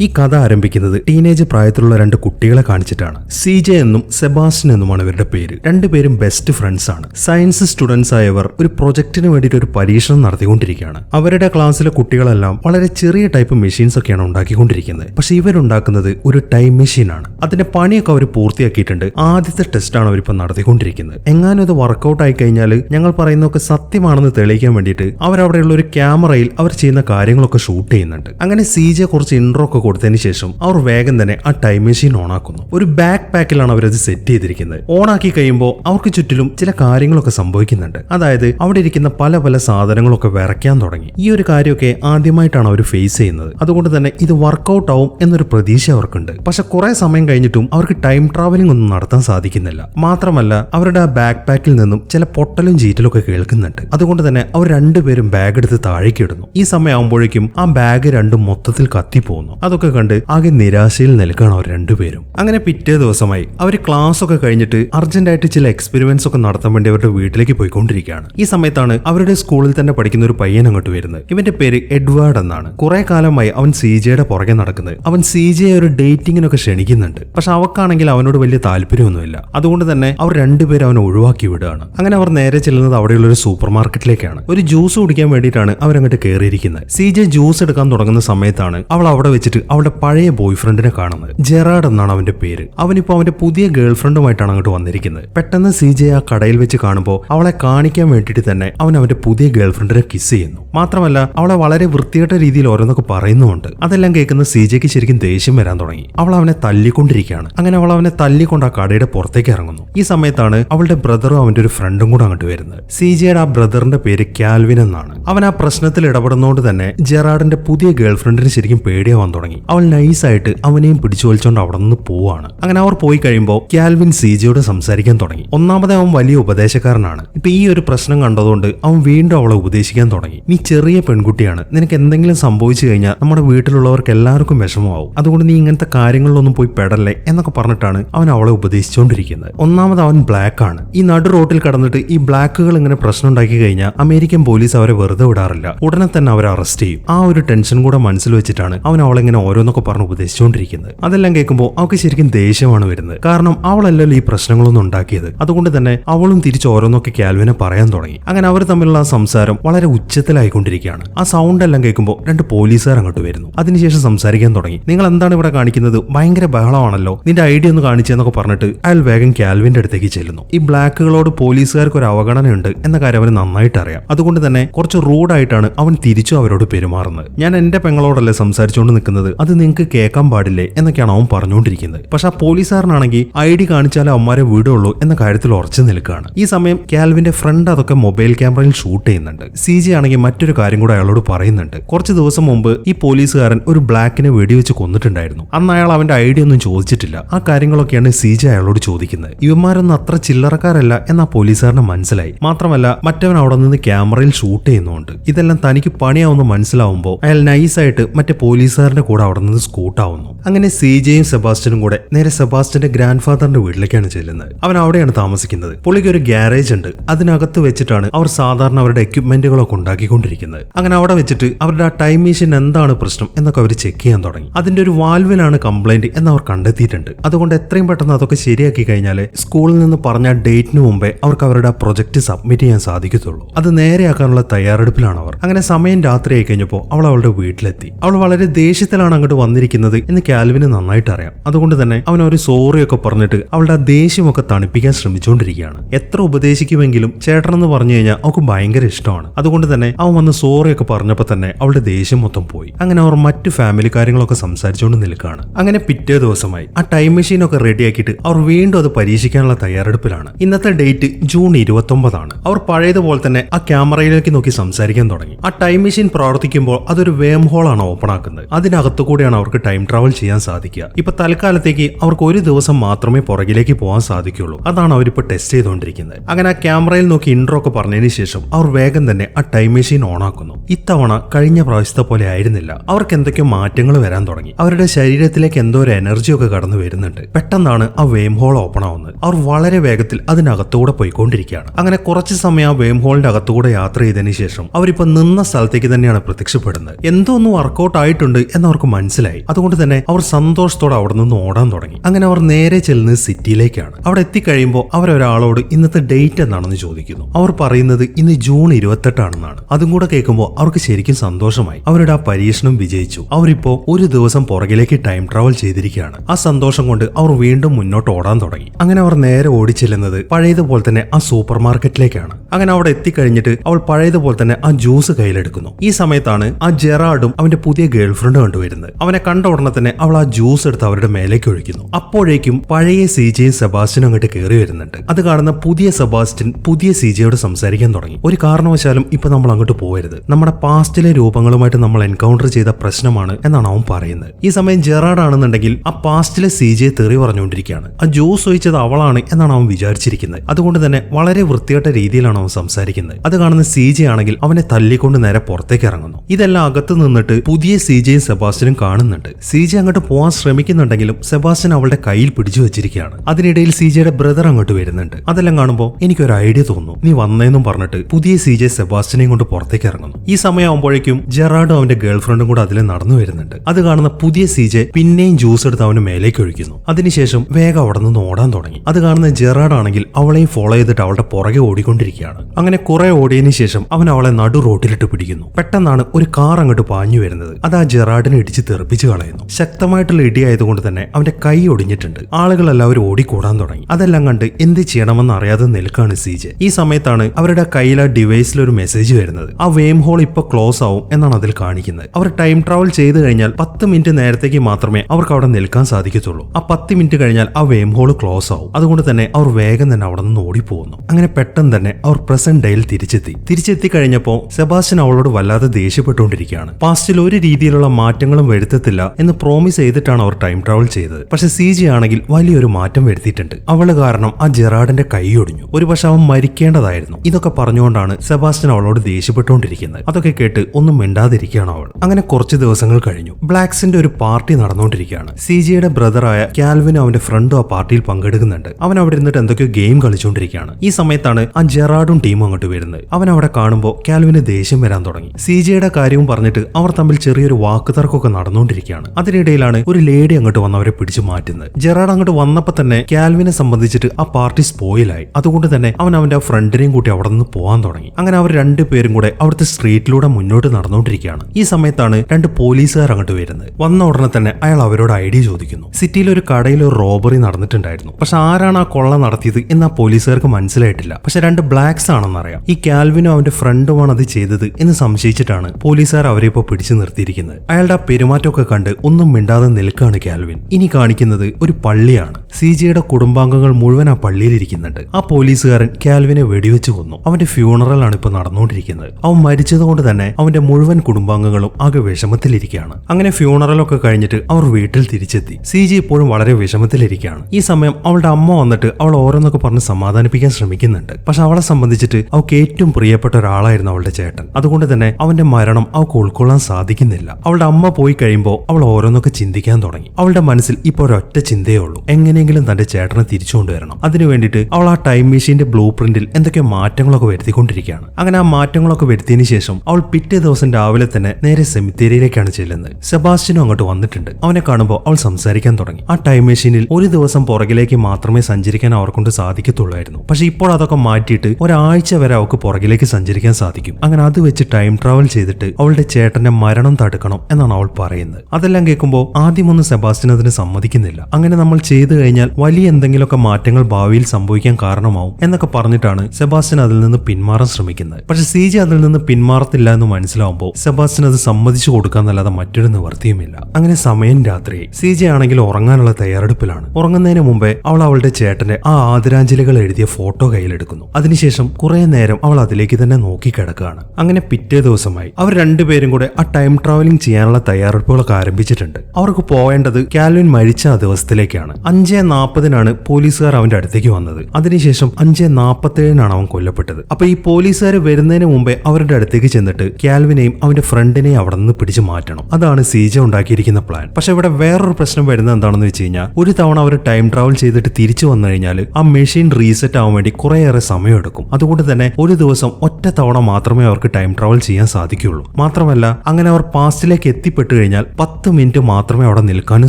ഈ കഥ ആരംഭിക്കുന്നത് ടീനേജ് പ്രായത്തിലുള്ള രണ്ട് കുട്ടികളെ കാണിച്ചിട്ടാണ്. സി ജെ എന്നും സെബാസ്റ്റ്യൻ എന്നുമാണ് ഇവരുടെ പേര്. രണ്ടുപേരും ബെസ്റ്റ് ഫ്രണ്ട്സ് ആണ്. സയൻസ് സ്റ്റുഡൻസ് ആയവർ ഒരു പ്രൊജക്ടിന് വേണ്ടിയിട്ട് ഒരു പരീക്ഷണം നടത്തിക്കൊണ്ടിരിക്കുകയാണ്. അവരുടെ ക്ലാസ്സിലെ കുട്ടികളെല്ലാം വളരെ ചെറിയ ടൈപ്പ് മെഷീൻസ് ഒക്കെയാണ് ഉണ്ടാക്കിക്കൊണ്ടിരിക്കുന്നത്. പക്ഷെ ഇവരുണ്ടാക്കുന്നത് ഒരു ടൈം മെഷീൻ ആണ്. അതിന്റെ പണിയൊക്കെ അവർ പൂർത്തിയാക്കിയിട്ടുണ്ട്. ആദ്യത്തെ ടെസ്റ്റ് ടെസ്റ്റാണ് അവരിപ്പോൾ നടത്തിക്കൊണ്ടിരിക്കുന്നത്. എങ്ങാനും ഇത് വർക്കൗട്ട് ആയി കഴിഞ്ഞാൽ ഞങ്ങൾ പറയുന്നതൊക്കെ സത്യമാണെന്ന് തെളിയിക്കാൻ വേണ്ടിയിട്ട് അവരവിടെയുള്ള ഒരു ക്യാമറയിൽ അവർ ചെയ്യുന്ന കാര്യങ്ങളൊക്കെ ഷൂട്ട് ചെയ്യുന്നുണ്ട്. അങ്ങനെ സി ജെ കുറച്ച് ഇൻട്രോ ഒക്കെ കൊടുത്തതിന് ശേഷം അവർ വേഗം തന്നെ ആ ടൈം മെഷീൻ ഓൺ ആക്കുന്നു. ഒരു ബാക്ക് പാക്കിലാണ് അവരത് സെറ്റ് ചെയ്തിരിക്കുന്നത്. ഓൺ ആക്കി കഴിയുമ്പോൾ അവർക്ക് ചുറ്റിലും ചില കാര്യങ്ങളൊക്കെ സംഭവിക്കുന്നുണ്ട്. അതായത് അവിടെ ഇരിക്കുന്ന പല പല സാധനങ്ങളൊക്കെ വിറയ്ക്കാൻ തുടങ്ങി. ഈ ഒരു കാര്യമൊക്കെ ആദ്യമായിട്ടാണ് അവർ ഫേസ് ചെയ്യുന്നത്. അതുകൊണ്ട് തന്നെ ഇത് വർക്കൗട്ട് ആവും എന്നൊരു പ്രതീക്ഷ അവർക്കുണ്ട്. പക്ഷെ കുറെ സമയം കഴിഞ്ഞിട്ടും അവർക്ക് ടൈം ട്രാവലിംഗ് ഒന്നും നടത്താൻ സാധിക്കുന്നില്ല. മാത്രമല്ല അവരുടെ ആ ബാക്ക് പാക്കിൽ നിന്നും ചില പൊട്ടലും ചീറ്റലും ഒക്കെ കേൾക്കുന്നുണ്ട്. അതുകൊണ്ട് തന്നെ അവർ രണ്ടുപേരും ബാഗ് എടുത്ത് താഴേക്ക് ഇടുന്നു. ഈ സമയമാകുമ്പോഴേക്കും ആ ബാഗ് രണ്ടും മൊത്തത്തിൽ കത്തിപ്പോകുന്നു. അതൊക്കെ കണ്ട് ആകെ നിരാശയിൽ നിൽക്കുകയാണ് അവർ രണ്ടുപേരും. അങ്ങനെ പിറ്റേ ദിവസമായി അവർ ക്ലാസ് ഒക്കെ കഴിഞ്ഞിട്ട് അർജന്റായിട്ട് ചില എക്സ്പെരിമെന്റ്സ് ഒക്കെ നടത്താൻ വേണ്ടി അവരുടെ വീട്ടിലേക്ക് പോയിക്കൊണ്ടിരിക്കുകയാണ്. ഈ സമയത്താണ് അവരുടെ സ്കൂളിൽ തന്നെ പഠിക്കുന്ന ഒരു പയ്യൻ അങ്ങോട്ട് വരുന്നത്. ഇവന്റെ പേര് എഡ്വാർഡ് എന്നാണ്. കുറെ കാലമായി അവൻ സി ജെയുടെ പുറകെ നടക്കുന്നത്. അവൻ സി ജെ ഒരു ഡേറ്റിങ്ങിനൊക്കെ ക്ഷണിക്കുന്നുണ്ട്. പക്ഷെ അവക്കാണെങ്കിൽ അവനോട് വലിയ താല്പര്യമൊന്നുമില്ല. അതുകൊണ്ട് തന്നെ അവർ രണ്ടുപേരും അവനെ ഒഴിവാക്കി വിടുകയാണ്. അങ്ങനെ അവർ നേരെ ചെല്ലുന്നത് അവിടെയുള്ള ഒരു സൂപ്പർ മാർക്കറ്റിലേക്കാണ്. ഒരു ജ്യൂസ് കുടിക്കാൻ വേണ്ടിയിട്ടാണ് അവരങ്ങോട്ട് കയറിയിരിക്കുന്നത്. സി ജെ ജ്യൂസ് എടുക്കാൻ തുടങ്ങുന്ന സമയത്താണ് അവൾ അവിടെ വെച്ചിട്ട് അവളുടെ പഴയ ബോയ് ഫ്രണ്ടിനെ കാണുന്നത്. ജെറാഡ് എന്നാണ് അവന്റെ പേര്. അവനിപ്പോ അവന്റെ പുതിയ ഗേൾ ഫ്രണ്ടുമായിട്ടാണ് അങ്ങോട്ട് വന്നിരിക്കുന്നത്. പെട്ടെന്ന് സി ജെ ആ കടയിൽ വെച്ച് കാണുമ്പോൾ അവളെ കാണിക്കാൻ വേണ്ടിയിട്ട് തന്നെ അവൻ അവന്റെ പുതിയ ഗേൾ ഫ്രണ്ടിനെ കിസ് ചെയ്യുന്നു. മാത്രമല്ല അവളെ വളരെ വൃത്തികെട്ട രീതിയിൽ ഓരോന്നൊക്കെ പറയുന്നുമുണ്ട്. അതെല്ലാം കേൾക്കുന്ന സി ജെക്ക് ശരിക്കും ദേഷ്യം വരാൻ തുടങ്ങി. അവൾ അവനെ തല്ലിക്കൊണ്ടിരിക്കുകയാണ്. അങ്ങനെ അവൾ അവനെ തല്ലിക്കൊണ്ട് ആ കടയുടെ പുറത്തേക്ക് ഇറങ്ങുന്നു. ഈ സമയത്താണ് അവളുടെ ബ്രദറും അവന്റെ ഒരു ഫ്രണ്ടും കൂടെ അങ്ങോട്ട് വരുന്നത്. സി ജെയുടെ ആ ബ്രദറിന്റെ പേര് ക്യാൽവിൻ എന്നാണ്. അവൻ ആ പ്രശ്നത്തിൽ ഇടപെടുന്നതുകൊണ്ട് തന്നെ ജെറാഡിന്റെ പുതിയ ഗേൾ ഫ്രണ്ടിന് ശരിക്കും പേടിയാവാൻ തുടങ്ങി. അവൾ നൈസായിട്ട് അവനെയും പിടിച്ചു വലിച്ചോണ്ട് അവിടെ നിന്ന് പോവാണ്. അങ്ങനെ അവർ പോയി കഴിയുമ്പോൾ ക്യാൽവിൻ സി ജെയോട് സംസാരിക്കാൻ തുടങ്ങി. ഒന്നാമത് അവൻ വലിയ ഉപദേശക്കാരനാണ്. ഇപ്പൊ ഈ ഒരു പ്രശ്നം കണ്ടതുകൊണ്ട് അവൻ വീണ്ടും അവളെ ഉപദേശിക്കാൻ തുടങ്ങി. നീ ചെറിയ പെൺകുട്ടിയാണ്. നിനക്ക് എന്തെങ്കിലും സംഭവിച്ചു കഴിഞ്ഞാൽ നമ്മുടെ വീട്ടിലുള്ളവർക്ക് എല്ലാവർക്കും വിഷമമാവും. അതുകൊണ്ട് നീ ഇങ്ങനത്തെ കാര്യങ്ങളിലൊന്നും പോയി പെടല്ലേ എന്നൊക്കെ പറഞ്ഞിട്ടാണ് അവൻ അവളെ ഉപദേശിച്ചുകൊണ്ടിരിക്കുന്നത് ഒന്നാമത് അവൻ ബ്ലാക്ക് ആണ്. ഈ നടു റോട്ടിൽ കടന്നിട്ട് ഈ ബ്ലാക്കുകൾ ഇങ്ങനെ പ്രശ്നം ഉണ്ടാക്കി കഴിഞ്ഞാൽ അമേരിക്കൻ പോലീസ് അവരെ വെറുതെ വിടാറില്ല. ഉടനെ തന്നെ അവരെ അറസ്റ്റ് ചെയ്യും. ആ ഒരു ടെൻഷൻ കൂടെ മനസ്സിൽ വെച്ചിട്ടാണ് അവൻ അവളെ ഇങ്ങനെ ഓരോന്നൊക്കെ പറഞ്ഞ് ഉപദേശിച്ചുകൊണ്ടിരിക്കുന്നത് അതെല്ലാം കേൾക്കുമ്പോൾ അവൾക്ക് ശരിക്കും ദേഷ്യമാണ് വരുന്നത്. കാരണം അവളല്ലല്ലോ ഈ പ്രശ്നങ്ങളൊന്നും ഉണ്ടാക്കിയത്. അതുകൊണ്ട് തന്നെ അവളും തിരിച്ച് ഓരോന്നൊക്കെ കാൽവിനെ പറയാൻ തുടങ്ങി. അങ്ങനെ അവർ തമ്മിലുള്ള സംസാരം വളരെ ഉച്ചത്തിലായിക്കൊണ്ടിരിക്കുകയാണ്. ആ സൗണ്ട് എല്ലാം കേൾക്കുമ്പോൾ രണ്ട് പോലീസുകാർ അങ്ങോട്ട് വരുന്നു. അതിനുശേഷം സംസാരിക്കാൻ തുടങ്ങി. നിങ്ങൾ എന്താണ് ഇവിടെ കാണിക്കുന്നത്? ഭയങ്കര ബഹളമാണല്ലോ. നിന്റെ ഐഡിയ ഒന്ന് കാണിച്ചെന്നൊക്കെ പറഞ്ഞിട്ട് അയാൾ വേഗം കാൽവിന്റെ അടുത്തേക്ക് ചെല്ലുന്നു. ഈ ബ്ലാക്കുകളോട് പോലീസുകാർക്ക് ഒരു അവഗണനയുണ്ട് എന്ന കാര്യം അവന് നന്നായിട്ട് അറിയാം അതുകൊണ്ട് തന്നെ കുറച്ച് റൂഡായിട്ടാണ് അവൻ തിരിച്ചു അവരോട് പെരുമാറുന്നത്. ഞാൻ എന്റെ പെങ്ങളോടല്ലേ സംസാരിച്ചുകൊണ്ട് നിൽക്കുന്നത്? അത് നിങ്ങൾക്ക് കേൾക്കാൻ പാടില്ലേ എന്നൊക്കെയാണ് അവൻ പറഞ്ഞുകൊണ്ടിരിക്കുന്നത്. പക്ഷെ ആ പോലീസുകാരനാണെങ്കിൽ ഐ ഡി കാണിച്ചാലേ അവന്മാരെ വീടുള്ളൂ എന്ന കാര്യത്തിൽ ഉറച്ചു നിൽക്കുകയാണ്. ഈ സമയം കാൽവിന്റെ ഫ്രണ്ട് അതൊക്കെ മൊബൈൽ ക്യാമറയിൽ ഷൂട്ട് ചെയ്യുന്നുണ്ട്. സി ജി ആണെങ്കിൽ മറ്റൊരു കാര്യം കൂടെ അയാളോട് പറയുന്നുണ്ട്. കുറച്ച് ദിവസം മുമ്പ് ഈ പോലീസുകാരൻ ഒരു ബ്ലാക്കിനെ വെടിവെച്ച് കൊന്നിട്ടുണ്ടായിരുന്നു. അന്ന് അയാൾ അവന്റെ ഐ ഡി ഒന്നും ചോദിച്ചിട്ടില്ല. ആ കാര്യങ്ങളൊക്കെയാണ് സി ജി അയാളോട് ചോദിക്കുന്നത്. ഇവന്മാരൊന്നും അത്ര ചില്ലറക്കാരല്ല എന്ന പോലീസുകാരന് മനസ്സിലായി. മാത്രമല്ല മറ്റവൻ അവിടെ നിന്ന് ക്യാമറയിൽ ഷൂട്ട് ചെയ്യുന്നുണ്ട്. ഇതെല്ലാം തനിക്ക് പണിയാവുന്ന മനസ്സിലാവുമ്പോൾ അയാൾ നൈസായിട്ട് മറ്റേ പോലീസുകാരന്റെ കൂടെ അവിടെ നിന്ന് സ്കൂട്ടാവുന്നു. അങ്ങനെ സി ജെയും സെബാസ്റ്റ്യനും കൂടെ നേരെ സെബാസ്റ്റ്യന്റെ ഗ്രാൻഡ് ഫാദറിന്റെ വീട്ടിലേക്കാണ് ചെല്ലുന്നത്. അവൻ അവിടെയാണ് താമസിക്കുന്നത്. പുള്ളിക്ക് ഒരു ഗ്യാരേജ് ഉണ്ട്. അതിനകത്ത് വെച്ചിട്ടാണ് അവർ സാധാരണ അവരുടെ എക്യുപ്മെന്റുകളൊക്കെ ഉണ്ടാക്കിക്കൊണ്ടിരിക്കുന്നത്. അങ്ങനെ അവിടെ വെച്ചിട്ട് അവരുടെ ആ ടൈം മെഷീൻ എന്താണ് പ്രശ്നം എന്നൊക്കെ അവർ ചെക്ക് ചെയ്യാൻ തുടങ്ങി. അതിന്റെ ഒരു വാൽവിലാണ് കംപ്ലൈന്റ് എന്ന് അവർ കണ്ടെത്തിയിട്ടുണ്ട്. അതുകൊണ്ട് എത്രയും പെട്ടെന്ന് അതൊക്കെ ശരിയാക്കി കഴിഞ്ഞാൽ സ്കൂളിൽ നിന്ന് പറഞ്ഞ ഡേറ്റിന് മുമ്പേ അവർക്ക് അവരുടെ ആ പ്രൊജക്ട് സബ്മിറ്റ് ചെയ്യാൻ സാധിക്കത്തുള്ളൂ. അത് നേരെയാക്കാനുള്ള തയ്യാറെടുപ്പിലാണ് അവർ. അങ്ങനെ സമയം രാത്രിയായി കഴിഞ്ഞപ്പോൾ അവൾ അവളുടെ വീട്ടിലെത്തി. അവൾ വളരെ ദേഷ്യത്തിലാണ് അങ്ങോട്ട് വന്നിരിക്കുന്നത് എന്ന് കാൽവിന് നന്നായിട്ട് അറിയാം. അതുകൊണ്ട് തന്നെ അവൻ ഒരു സോറിയൊക്കെ പറഞ്ഞിട്ട് അവളുടെ ദേഷ്യമൊക്കെ തണുപ്പിക്കാൻ ശ്രമിച്ചുകൊണ്ടിരിക്കുകയാണ്. എത്ര ഉപദേശിക്കുമെങ്കിലും ചേട്ടനെന്ന് പറഞ്ഞു കഴിഞ്ഞാൽ അവൾക്ക് ഭയങ്കര ഇഷ്ടമാണ്. അതുകൊണ്ട് തന്നെ അവൻ വന്ന് സോറിയൊക്കെ പറഞ്ഞപ്പോൾ തന്നെ അവളുടെ ദേഷ്യം മൊത്തം പോയി. അങ്ങനെ അവർ മറ്റു ഫാമിലി കാര്യങ്ങളൊക്കെ സംസാരിച്ചുകൊണ്ട് നിൽക്കുകയാണ്. അങ്ങനെ പിറ്റേ ദിവസമായി ആ ടൈം മെഷീനൊക്കെ റെഡിയാക്കിയിട്ട് അവർ വീണ്ടും അത് പരീക്ഷിക്കാനുള്ള തയ്യാറെടുപ്പിലാണ്. ഇന്നത്തെ ഡേറ്റ് ജൂൺ ഇരുപത്തൊമ്പതാണ്. അവർ പഴയതുപോലെ തന്നെ ആ ക്യാമറയിലേക്ക് നോക്കി സംസാരിക്കാൻ തുടങ്ങി. ആ ടൈം മെഷീൻ പ്രവർത്തിക്കുമ്പോൾ അതൊരു വേം ഹോൾ ആണ് ഓപ്പൺ ആക്കുന്നത്. അതിനകത്തു കൂടിയാണ് അവർക്ക് ടൈം ട്രാവൽ ചെയ്യാൻ സാധിക്കുക. ഇപ്പൊ തൽക്കാലത്തേക്ക് അവർക്ക് ഒരു ദിവസം മാത്രമേ പുറകിലേക്ക് പോകാൻ സാധിക്കുള്ളൂ അതാണ് അവരിപ്പോ ടെസ്റ്റ് ചെയ്തുകൊണ്ടിരിക്കുന്നത്. അങ്ങനെ ആ ക്യാമറയിൽ നോക്കി ഇൻട്രോ ഒക്കെ പറഞ്ഞതിന് ശേഷം അവർ വേഗം തന്നെ ആ ടൈം മെഷീൻ ഓൺ ആക്കുന്നു. ഇത്തവണ കഴിഞ്ഞ പ്രാവശ്യത്തെ പോലെ ആയിരുന്നില്ല. അവർക്ക് എന്തൊക്കെയോ മാറ്റങ്ങൾ വരാൻ തുടങ്ങി. അവരുടെ ശരീരത്തിലേക്ക് എന്തോ ഒരു എനർജി ഒക്കെ കടന്നു വരുന്നുണ്ട്. പെട്ടെന്നാണ് ആ വേം ഹോൾ ഓപ്പൺ ആവുന്നത്. അവർ വളരെ വേഗത്തിൽ അതിനകത്തൂടെ പോയിക്കൊണ്ടിരിക്കുകയാണ്. അങ്ങനെ കുറച്ച് സമയം ആ വേം ഹോളിന്റെ അകത്തൂടെ യാത്ര ചെയ്തതിനു ശേഷം അവരിപ്പോ നിന്ന സ്ഥലത്തേക്ക് തന്നെയാണ് പ്രത്യക്ഷപ്പെടുന്നത്. എന്തോ ഒന്ന് വർക്കൗട്ട് ആയിട്ടുണ്ട് എന്ന് അവർക്ക് മനസ്സിലായി. അതുകൊണ്ട് തന്നെ അവർ സന്തോഷത്തോടെ അവിടെ നിന്ന് ഓടാൻ തുടങ്ങി. അങ്ങനെ അവർ നേരെ ചെല്ലുന്നത് സിറ്റിയിലേക്കാണ്. അവിടെ എത്തിക്കഴിയുമ്പോൾ അവരൊരാളോട് ഇന്നത്തെ ഡേറ്റ് എന്നാണെന്ന് ചോദിക്കുന്നു. അവർ പറയുന്നത് ഇന്ന് ജൂൺ ഇരുപത്തെട്ടാണെന്നാണ്. അതും കൂടെ കേൾക്കുമ്പോൾ അവർക്ക് ശരിക്കും സന്തോഷമായി. അവരുടെ ആ പരീക്ഷണം വിജയിച്ചു. അവരിപ്പോ ഒരു ദിവസം പുറകിലേക്ക് ടൈം ട്രാവൽ ചെയ്തിരിക്കുകയാണ്. ആ സന്തോഷം കൊണ്ട് അവർ വീണ്ടും മുന്നോട്ട് ഓടാൻ തുടങ്ങി. അങ്ങനെ അവർ നേരെ ഓടിച്ചെല്ലുന്നത് പഴയതുപോലെ തന്നെ ആ സൂപ്പർ മാർക്കറ്റിലേക്കാണ് അങ്ങനെ അവിടെ എത്തിക്കഴിഞ്ഞിട്ട് അവൾ പഴയതുപോലെ തന്നെ ആ ജ്യൂസ് കയ്യിലെടുക്കുന്നു. ഈ സമയത്താണ് ആ ജെറാഡും അവന്റെ പുതിയ ഗേൾഫ്രണ്ട് കണ്ടുവരുന്നത്. അവനെ കണ്ട ഉടനെ തന്നെ അവൾ ആ ജ്യൂസ് എടുത്ത് അവരുടെ മേലേക്ക് ഒഴിക്കുന്നു. അപ്പോഴേക്കും പഴയ സീജയും സെബാസ്റ്റിനും അങ്ങോട്ട് കയറി വരുന്നുണ്ട്. അത് കാണുന്ന പുതിയ സെബാസ്റ്റിൻ പുതിയ സീജയോട് സംസാരിക്കാൻ തുടങ്ങി. ഒരു കാരണവശാലും ഇപ്പൊ നമ്മൾ അങ്ങോട്ട് പോകരുത് നമ്മുടെ പാസ്റ്റിലെ രൂപങ്ങളുമായിട്ട് നമ്മൾ എൻകൗണ്ടർ ചെയ്ത പ്രശ്നമാണ് എന്നാണ് അവൻ പറയുന്നത്. ഈ സമയം ജെറാഡ് ആണെന്നുണ്ടെങ്കിൽ ആ പാസ്റ്റിലെ സീജയെ തെറി പറഞ്ഞുകൊണ്ടിരിക്കുകയാണ്. ആ ജ്യൂസ് ഒഴിച്ചത് അവളാണ് എന്നാണ് അവൻ വിചാരിച്ചിരിക്കുന്നത്. അതുകൊണ്ട് തന്നെ വളരെ വൃത്തികെട്ട രീതിയിലാണ് അവൻ സംസാരിക്കുന്നത്. അത് കാണുന്ന സീജെ ആണെങ്കിൽ അവനെ തല്ലിക്കൊണ്ട് നേരെ പുറത്തേക്ക് ഇറങ്ങുന്നു. ഇതെല്ലാം അകത്ത് നിന്നിട്ട് പുതിയ സീജയും സെബാസ്റ്റ്യനും കാണുന്നുണ്ട്. സിജെ അങ്ങോട്ട് പോവാൻ ശ്രമിക്കുന്നുണ്ടെങ്കിലും സെബാസ്റ്റ്യൻ അവളുടെ കയ്യിൽ പിടിച്ചു വെച്ചിരിക്കുകയാണ്. അതിനിടയിൽ സീജയുടെ ബ്രദർ അങ്ങോട്ട് വരുന്നുണ്ട്. അതെല്ലാം കാണുമ്പോൾ എനിക്ക് ഒരു ഐഡിയ തോന്നുന്നു. നീ വന്നേന്നും പറഞ്ഞിട്ട് പുതിയ സിജെ സെബാസ്റ്റ്യനെയും കൊണ്ട് പുറത്തേക്ക് ഇറങ്ങുന്നു. ഈ സമയമാകുമ്പോഴേക്കും ജെറാഡും അവന്റെ ഗേൾഫ്രണ്ടും കൂടെ അതിൽ നടന്നു വരുന്നുണ്ട്. അത് കാണുന്ന പുതിയ സിജെ പിന്നെയും ജ്യൂസ് എടുത്ത് അവന് മേലേക്ക് ഒഴിക്കുന്നു. അതിനുശേഷം വേഗം അവിടെ നിന്ന് ഓടാൻ തുടങ്ങി. അത് കാണുന്ന ജെറാഡ് ആണെങ്കിൽ അവളെയും ഫോളോ ചെയ്തിട്ട് അവളുടെ പുറകെ ഓടിക്കൊണ്ടിരിക്കുകയാണ്. അങ്ങനെ കുറെ ഓടിയതിനു ശേഷം അവൻ അവളെ നടു റോട്ടിലിട്ട് പിടിക്കുന്നു. പെട്ടെന്നാണ് ഒരു കാർ അങ്ങോട്ട് പാഞ്ഞു വരുന്നത്. അത് ആ ജെറാഡിനെ ഇടിച്ച് തെറിപ്പിച്ച് കളയുന്നു. ശക്തമായിട്ടുള്ള ഇടിയായതുകൊണ്ട് തന്നെ അവന്റെ കൈ ഒടിഞ്ഞിട്ടുണ്ട്. ആളുകളെല്ലാവരും ഓടിക്കൂടാൻ തുടങ്ങി. അതെല്ലാം കണ്ട് എന്ത് ചെയ്യണമെന്ന് അറിയാതെ നിൽക്കാണ് സീജെ. ഈ സമയത്താണ് അവരുടെ കയ്യിൽ ആ ഡിവൈസിൽ ഒരു മെസ്സേജ് വരുന്നത്. ആ വെയിം ഹോൾ ഇപ്പൊ ക്ലോസ് ആവും എന്നാണ് അതിൽ കാണിക്കുന്നത്. അവർ ടൈം ട്രാവൽ ചെയ്ത് കഴിഞ്ഞാൽ പത്ത് മിനിറ്റ് നേരത്തേക്ക് മാത്രമേ അവർക്ക് അവിടെ നിൽക്കാൻ സാധിക്കത്തുള്ളൂ. ആ പത്ത് മിനിറ്റ് കഴിഞ്ഞാൽ ആ വെയിം ഹോൾ ക്ലോസ് ആവും. അതുകൊണ്ട് തന്നെ അവർ വേഗം തന്നെ അവിടെ നിന്ന് ഓടിപ്പോകുന്നു. അങ്ങനെ പെട്ടെന്ന് തന്നെ അവർ പ്രസന്റ് ഡേയിൽ തിരിച്ചെത്തി. തിരിച്ചെത്തി കഴിഞ്ഞപ്പോൾ സെബാസ്റ്റ്യൻ അവളോട് വല്ലാതെ ദേഷ്യപ്പെട്ടുകൊണ്ടിരിക്കുകയാണ്. പാസ്റ്റിൽ ഒരു രീതിയിലുള്ള മാറ്റങ്ങളും വരുത്തത്തില്ല എന്ന് പ്രോമിസ് ചെയ്തിട്ടാണ് അവർ ടൈം ട്രാവൽ ചെയ്തത്. പക്ഷെ സി ജി ആണെങ്കിൽ വലിയൊരു മാറ്റം വരുത്തിയിട്ടുണ്ട്. അവൾ കാരണം ആ ജെറാഡിന്റെ കൈ ഒടിഞ്ഞു. ഒരു പക്ഷെ അവൻ മരിക്കേണ്ടതായിരുന്നു. ഇതൊക്കെ പറഞ്ഞുകൊണ്ടാണ് സെബാസ്റ്റ്യൻ അവളോട് ദേഷ്യപ്പെട്ടുകൊണ്ടിരിക്കുന്നത്. അതൊക്കെ കേട്ട് ഒന്നും മിണ്ടാതിരിക്കുകയാണ് അവൾ. അങ്ങനെ കുറച്ച് ദിവസങ്ങൾ കഴിഞ്ഞു. ബ്ലാക്സിന്റെ ഒരു പാർട്ടി നടന്നുകൊണ്ടിരിക്കുകയാണ്. സി ജിയുടെ ബ്രദറായ കാൽവിനും അവന്റെ ഫ്രണ്ടും ആ പാർട്ടിയിൽ പങ്കെടുക്കുന്നുണ്ട്. അവൻ അവിടെ ഇരുന്നിട്ട് എന്തൊക്കെയോ ഗെയിം കളിച്ചുകൊണ്ടിരിക്കുകയാണ്. ഈ സമയത്താണ് ആ ജെറാഡും ടീമും അങ്ങോട്ട് വരുന്നത്. അവൻ അവിടെ കാണുമ്പോൾ കാൽവിന് ദേഷ്യം വരാൻ തുടങ്ങി. സി ജിയുടെ കാര്യവും പറഞ്ഞിട്ട് അവർ തമ്മിൽ ചെറിയൊരു വാക്കുതർക്കമൊക്കെ നടന്നുകൊണ്ടിരിക്കുകയാണ്. അതിനിടയിലാണ് ഒരു ലേഡി അങ്ങോട്ട് വന്ന് അവരെ പിടിച്ചു മാറ്റുന്നത്. ജെറാഡ് അങ്ങോട്ട് വന്നപ്പോൾ തന്നെ കാൽവിനെ സംബന്ധിച്ചിട്ട് ആ പാർട്ടി സ്പോയിലായി അതുകൊണ്ട് തന്നെ അവൻ അവന്റെ ഫ്രണ്ടിനെയും കൂട്ടി അവിടെ നിന്ന് പോകാൻ തുടങ്ങി. അങ്ങനെ അവർ രണ്ടുപേരും കൂടെ അവിടുത്തെ സ്ട്രീറ്റിലൂടെ മുന്നോട്ട് നടന്നുകൊണ്ടിരിക്കുകയാണ്. ഈ സമയത്താണ് രണ്ട് പോലീസുകാർ അങ്ങോട്ട് വരുന്നത്. വന്ന ഉടനെ തന്നെ അയാൾ അവരോട് ഐഡിയ ചോദിക്കുന്നു. സിറ്റിയിൽ ഒരു കടയിൽ ഒരു റോബറി നടന്നിട്ടുണ്ടായിരുന്നു. പക്ഷെ ആരാണ് ആ കൊള്ള നടത്തിയത് എന്ന് ആ പോലീസുകാർക്ക് മനസ്സിലായിട്ടില്ല. പക്ഷെ രണ്ട് ബ്ലാക്സ് ആണെന്നറിയാം ഈ കാൽവിനും അവന്റെ ഫ്രണ്ടുമാണ് അത് ചെയ്തത് എന്ന് സംശയിച്ചിട്ടാണ് പോലീസുകാർ അവരെ ഇപ്പോൾ പിടിച്ചു നിർത്തിയിരിക്കുന്നത്. അയാളുടെ ആ പെരുമാറ്റമൊക്കെ കണ്ട് ഒന്നും മിണ്ടാതെ നിൽക്കാണ് കാൽവിൻ. ഇനി കാണിക്കുന്നത് ഒരു പള്ളിയാണ്. സി ജിയുടെ കുടുംബാംഗങ്ങൾ മുഴുവൻ ആ പള്ളിയിൽ ഇരിക്കുന്നുണ്ട് ആ പോലീസുകാരൻ കാൽവിനെ വെടിവെച്ച് കൊന്നു. അവന്റെ ഫ്യൂണറൽ ആണ് ഇപ്പൊ നടന്നുകൊണ്ടിരിക്കുന്നത്. അവൻ മരിച്ചതുകൊണ്ട് തന്നെ അവന്റെ മുഴുവൻ കുടുംബാംഗങ്ങളും ആകെ വിഷമത്തിലിരിക്കുകയാണ്. അങ്ങനെ ഫ്യൂണറലൊക്കെ കഴിഞ്ഞിട്ട് അവർ വീട്ടിൽ തിരിച്ചെത്തി. സി ജി ഇപ്പോഴും വളരെ വിഷമത്തിലിരിക്കുകയാണ്. ഈ സമയം അവളുടെ അമ്മ വന്നിട്ട് അവൾ ഓരോന്നൊക്കെ പറഞ്ഞ് സമാധാനിപ്പിക്കാൻ ശ്രമിക്കുന്നുണ്ട്. പക്ഷെ അവളെ സംബന്ധിച്ചിട്ട് അവൾക്ക് ഏറ്റവും പ്രിയപ്പെട്ട ഒരാളായിരുന്നു അവളുടെ ചേട്ടൻ. അതുകൊണ്ട് തന്നെ അവന്റെ മരണം അവൾക്ക് ഉൾക്കൊള്ളാൻ സാധിക്കുന്നില്ല. അവളുടെ അമ്മ പോയി കഴിയുമ്പോൾ അവൾ ഓരോന്നൊക്കെ ചിന്തിക്കാൻ തുടങ്ങി. അവളുടെ മനസ്സിൽ ഇപ്പോൾ ഒരൊറ്റ ചിന്തയേ ഉള്ളൂ. എങ്ങനെയെങ്കിലും തന്റെ ചേട്ടനെ തിരിച്ചു കൊണ്ടുവരണം. അതിനു വേണ്ടിയിട്ട് അവൾ ആ ടൈം മെഷീന്റെ ബ്ലൂ പ്രിന്റിൽ എന്തൊക്കെയോ മാറ്റങ്ങളൊക്കെ വരുത്തിക്കൊണ്ടിരിക്കുകയാണ്. അങ്ങനെ ആ മാറ്റങ്ങളൊക്കെ വരുത്തിയതിനു ശേഷം അവൾ പിറ്റേ ദിവസം രാവിലെ തന്നെ നേരെ സെമിത്തേരിയിലേക്കാണ് ചെല്ലുന്നത്. സെബാസ്റ്റിനും അങ്ങോട്ട് വന്നിട്ടുണ്ട്. അവനെ കാണുമ്പോൾ അവൾ സംസാരിക്കാൻ തുടങ്ങി. ആ ടൈം മെഷീനിൽ ഒരു ദിവസം പുറകിലേക്ക് മാത്രമേ സഞ്ചരിക്കാൻ അവർക്കൊണ്ട് സാധിക്കത്തുള്ളായിരുന്നു. പക്ഷെ ഇപ്പോൾ അതൊക്കെ മാറ്റിയിട്ട് ഒരാഴ്ച വരെ അവൾക്ക് പുറകിലേക്ക് സഞ്ചരിക്കാൻ സാധിക്കും. അങ്ങനെ അത് വെച്ച് ടൈം ട്രാവൽ ചെയ്തിട്ട് അവളുടെ ചേട്ടന്റെ മരണം തടുക്കണം എന്നാണ് അവൾ പറയുന്നത്. അതെല്ലാം കേൾക്കുമ്പോൾ ആദ്യമൊന്നും സെബാസ്റ്റ്യൻ അതിന് സമ്മതിക്കുന്നില്ല. അങ്ങനെ നമ്മൾ ചെയ്തു കഴിഞ്ഞാൽ വലിയ എന്തെങ്കിലുമൊക്കെ മാറ്റങ്ങൾ ഭാവിയിൽ സംഭവിക്കാൻ കാരണമാവും എന്നൊക്കെ പറഞ്ഞിട്ടാണ് സെബാസ്റ്റ്യൻ അതിൽ നിന്ന് പിന്മാറാൻ ശ്രമിക്കുന്നത്. പക്ഷെ സി ജി അതിൽ നിന്ന് പിന്മാറത്തില്ല എന്ന് മനസ്സിലാവുമ്പോൾ സെബാസ്റ്റ്യൻ അത് സമ്മതിച്ചു കൊടുക്കാന്നല്ലാതെ മറ്റൊരു നിവർത്തിയുമില്ല അങ്ങനെ സമയം രാത്രി. സി ജെ ആണെങ്കിൽ ഉറങ്ങാനുള്ള തയ്യാറെടുപ്പിലാണ്. ഉറങ്ങുന്നതിന് മുമ്പേ അവൾ അവളുടെ ചേട്ടന്റെ ആ ആദരാഞ്ജലികൾ എഴുതിയ ഫോട്ടോ കയ്യിലെടുക്കുന്നു. അതിനുശേഷം കുറെ നേരം അവൾ അതിലേക്ക് തന്നെ നോക്കി കിടക്കുകയാണ് അങ്ങനെ പിറ്റേ ദിവസമായി. അവർ രണ്ടുപേരും കൂടെ ആ ടൈം ട്രാവലിംഗ് ചെയ്യാനുള്ള തയ്യാറെടുപ്പുകളൊക്കെ ആരംഭിച്ചിട്ടുണ്ട്. അവർക്ക് പോവേണ്ടത് കാൽവിൻ മരിച്ച ദിവസത്തിലേക്കാണ്. അഞ്ചേ നാൽപ്പതിനാണ് പോലീസുകാർ അവന്റെ അടുത്തേക്ക് വന്നത്. അതിനുശേഷം അഞ്ചേ നാൽപ്പത്തേഴിനാണ് അവൻ കൊല്ലപ്പെട്ടത്. അപ്പൊ ഈ പോലീസുകാർ വരുന്നതിന് മുമ്പേ അവരുടെ അടുത്തേക്ക് ചെന്നിട്ട് കാൽവിനെയും അവന്റെ ഫ്രണ്ടിനെയും അവിടെ നിന്ന് പിടിച്ചു മാറ്റണം. അതാണ് സീജ ഉണ്ടാക്കിയിരിക്കുന്ന പ്ലാൻ. പക്ഷെ ഇവിടെ വേറൊരു പ്രശ്നം വരുന്നത് എന്താണെന്ന് വെച്ച് കഴിഞ്ഞാൽ ഒരു തവണ അവർ ടൈം ട്രാവൽ ചെയ്തിട്ട് തിരിച്ചു വന്നു കഴിഞ്ഞാൽ ആ മെഷീൻ റീസെറ്റ് ആവാൻ വേണ്ടി കുറേയേറെ സമയമെടുക്കും അതുകൊണ്ട് തന്നെ ഒരു ദിവസം ഒറ്റ തവണ മാത്രമേ അവർക്ക് ടൈം ട്രാവൽ ചെയ്യാൻ സാധിക്കുകയുള്ളൂ മാത്രമല്ല അങ്ങനെ അവർ പാസ്റ്റിലേക്ക് എത്തിപ്പെട്ട് കഴിഞ്ഞാൽ പത്ത് മിനിറ്റ് മാത്രമേ അവിടെ നിൽക്കാനും